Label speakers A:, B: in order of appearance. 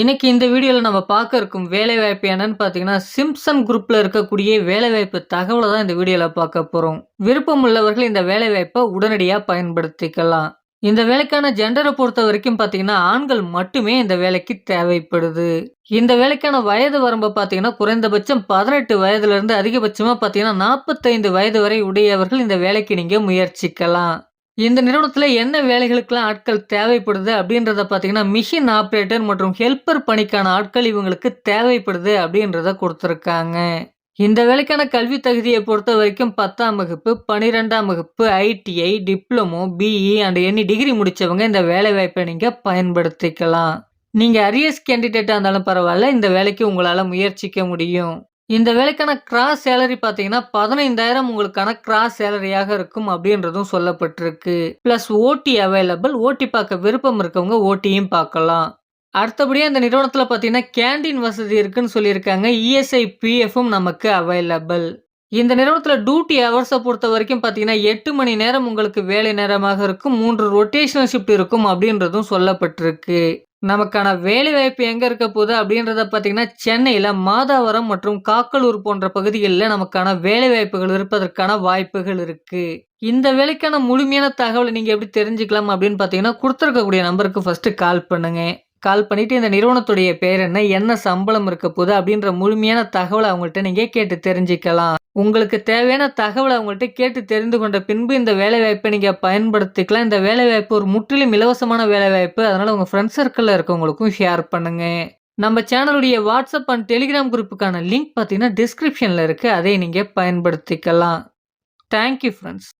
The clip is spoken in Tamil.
A: இன்னைக்கு இந்த வீடியோவில் நம்ம பார்க்க இருக்கும் வேலைவாய்ப்பு என்னன்னு பார்த்தீங்கன்னா சிம்சன் குரூப்பில் இருக்கக்கூடிய வேலைவாய்ப்பு தகவலை தான் இந்த வீடியோவில் பார்க்க போகிறோம் விருப்பம் உள்ளவர்கள் இந்த வேலைவாய்ப்பை உடனடியாக பயன்படுத்திக்கலாம். இந்த வேலைக்கான ஜெண்டரை பொறுத்த வரைக்கும் பார்த்தீங்கன்னா ஆண்கள் மட்டுமே இந்த வேலைக்கு தேவைப்படுது. இந்த வேலைக்கான வயது வரம்பை பார்த்தீங்கன்னா குறைந்தபட்சம் பதினெட்டு வயதுலேருந்து அதிகபட்சமாக பார்த்தீங்கன்னா நாற்பத்தைந்து வயது வரை உடையவர்கள் இந்த வேலைக்கு நீங்கள் முயற்சிக்கலாம். இந்த நிறுவனத்தில் என்ன வேலைகளுக்கெல்லாம் ஆட்கள் தேவைப்படுது அப்படின்றத பார்த்தீங்கன்னா மிஷின் ஆப்ரேட்டர் மற்றும் ஹெல்ப்பர் பணிக்கான ஆட்கள் இவங்களுக்கு தேவைப்படுது அப்படின்றத கொடுத்துருக்காங்க. இந்த வேலைக்கான கல்வி தகுதியை பொறுத்த வரைக்கும் பத்தாம் வகுப்பு பன்னிரெண்டாம் வகுப்பு ITI diploma BE and any degree முடித்தவங்க இந்த வேலை வாய்ப்பை நீங்கள் பயன்படுத்திக்கலாம். நீங்கள் அரியஸ் கேண்டிடேட்டாக இருந்தாலும் பரவாயில்ல இந்த வேலைக்கு உங்களால் முயற்சிக்க முடியும். இந்த வேலைக்கான கிராஸ் சேலரி பார்த்தீங்கன்னா பதினைந்தாயிரம் உங்களுக்கான கிராஸ் சேலரியாக இருக்கும் அப்படின்றதும் சொல்லப்பட்டிருக்கு. ப்ளஸ் ஓடி அவைலபிள் ஓடி பார்க்க விருப்பம் இருக்கவங்க ஓட்டியும் பார்க்கலாம். அடுத்தபடியாக இந்த நிறுவனத்தில் பார்த்தீங்கன்னா கேண்டீன் வசதி இருக்குன்னு சொல்லியிருக்காங்க. இஎஸ்ஐ பிஎஃப்பும் நமக்கு அவைலபிள் இந்த நிறுவனத்தில் டியூட்டி ஹவர்ஸை பொறுத்த வரைக்கும் பார்த்தீங்கன்னா எட்டு மணி நேரம் உங்களுக்கு வேலை நேரமாக இருக்கும். மூன்று ரொட்டேஷனல் ஷிஃப்ட் இருக்கும் அப்படின்றதும் சொல்லப்பட்டிருக்கு. நமக்கான வேலை வாய்ப்பு எங்கே இருக்க போகுது அப்படின்றத பார்த்தீங்கன்னா சென்னையில் மாதாவரம் மற்றும் காக்கலூர் போன்ற பகுதிகளில் நமக்கான வேலை வாய்ப்புகள் இருப்பதற்கான வாய்ப்புகள் இருக்குது இந்த வேலைக்கான முழுமையான தகவலை நீங்கள் எப்படி தெரிஞ்சுக்கலாம் அப்படின்னு பார்த்தீங்கன்னா கொடுத்துருக்கக்கூடிய நம்பருக்கு ஃபஸ்ட்டு கால் பண்ணுங்கள் கால் பண்ணிவிட்டு இந்த நிறுவனத்துடைய பேர் என்ன என்ன சம்பளம் இருக்க போகுது அப்படின்ற முழுமையான தகவலை அவங்கள்ட்ட நீங்கள் கேட்டு தெரிஞ்சுக்கலாம். உங்களுக்கு தேவையான தகவலை அவங்கள்ட்ட கேட்டு தெரிந்து கொண்ட பின்பு இந்த வேலைவாய்ப்பை நீங்கள் பயன்படுத்திக்கலாம். இந்த வேலைவாய்ப்பு ஒரு முற்றிலும் இலவசமான வேலைவாய்ப்பு. அதனால் உங்கள் ஃப்ரெண்ட்ஸ் சர்க்கிளில் இருக்கவங்களுக்கும் ஷேர் பண்ணுங்கள் நம்ம சேனலுடைய வாட்ஸ்அப் அண்ட் டெலிகிராம் குரூப்புக்கான லிங்க் பார்த்தீங்கன்னா டிஸ்கிரிப்ஷனில் இருக்குது அதை நீங்கள் பயன்படுத்திக்கலாம். Thank you friends